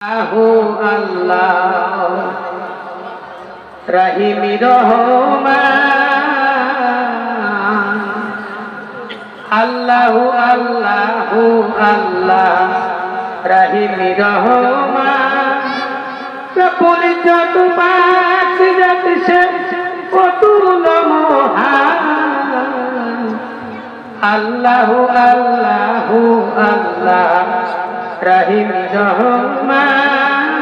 আল্লাহ। রাহিমি রহমান। আল্লাহু আল্লাহু আল্লাহ। রাহিমি রহমান। প্রফুল্ল যত পাক যাচ্ছে অতুল আল্লাহু আল্লাহু আল্লাহ। রহিম রহমান।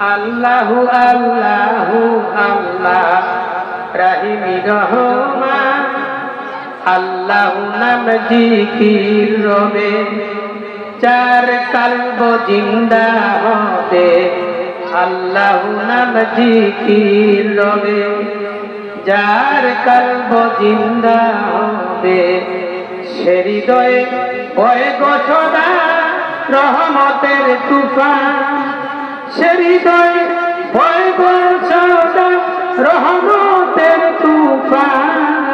আল্লাহু আল্লাহু আল্লাহ। রহিম রহমান। আল্লাহু নাম জিকির রবে। চার কালব জিন্দা হবে আল্লাহু নাম জিকির রবে। যার কলব জিন্দা হবে সে হৃদয়ে ওই গোছদা রহমতের তুফান, সে হৃদয়ে ওই গোছদা রহমতের তুফান।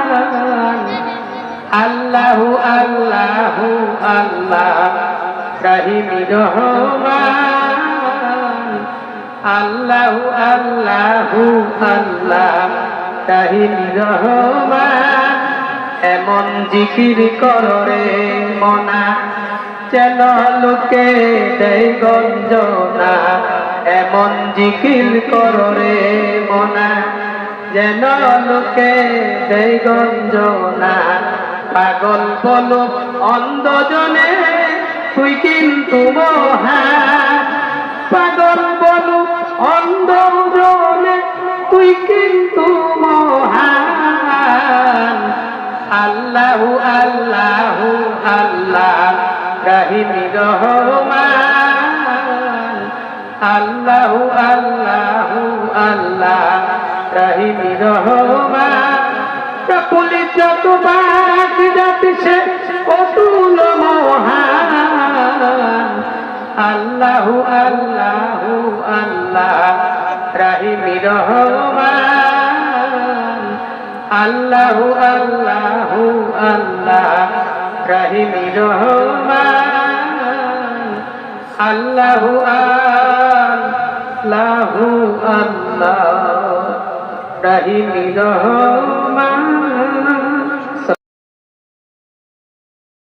আল্লাহু আল্লাহু, আল্লাহ, রহিমি রহমান। আল্লাহু আল্লাহু, আল্লাহ, রহিমি রহমান। এমন জিকির কররে মনা। চেন লোকে দেয় গঞ্জনা, এমন জিকির কররে মনা। যেন লোকে দেয় গঞ্জনা, পাগল বলো অন্ধজনে, তুই কিন্তু মহান আল্লাহু রহিমি রহমান। আল্লাহু আল্লাহু আল্লাহ রহিমি রহমান। প্রফুল্লিত তোমার যাচ্ছে অতুল মহান। আল্লাহু আল্লাহু আল্লাহ রহিমি রহমান। আল্লাহু আল্লাহু আল্লাহ রহিমি রহমান আল্লাহু আল্লাহু আল্লাহ রহিমি রহমান